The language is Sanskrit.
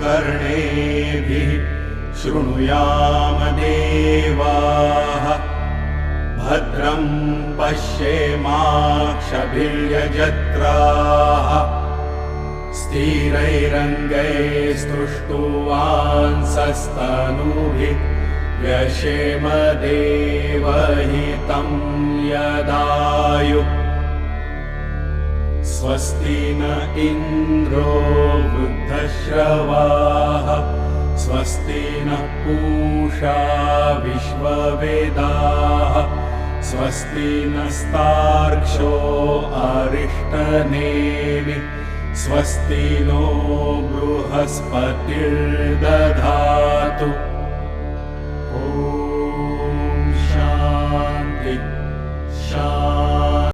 कर्णेभिः शृणुयामदेवाः भद्रम् पश्येमाक्षभिर्यजत्राः। स्थिरैरङ्गैस्तुष्टुवांसस्तनूभिः व्यशेमदेवहितं यदायु स्वस्ति न इन्द्रो वृद्धश्रवाः। स्वस्ति नः पूषा विश्ववेदाः। स्वस्ति नस्तार्क्ष्यो अरिष्टनेमि। स्वस्ति नो बृहस्पतिर्दधातु। ॐ शान्ति शा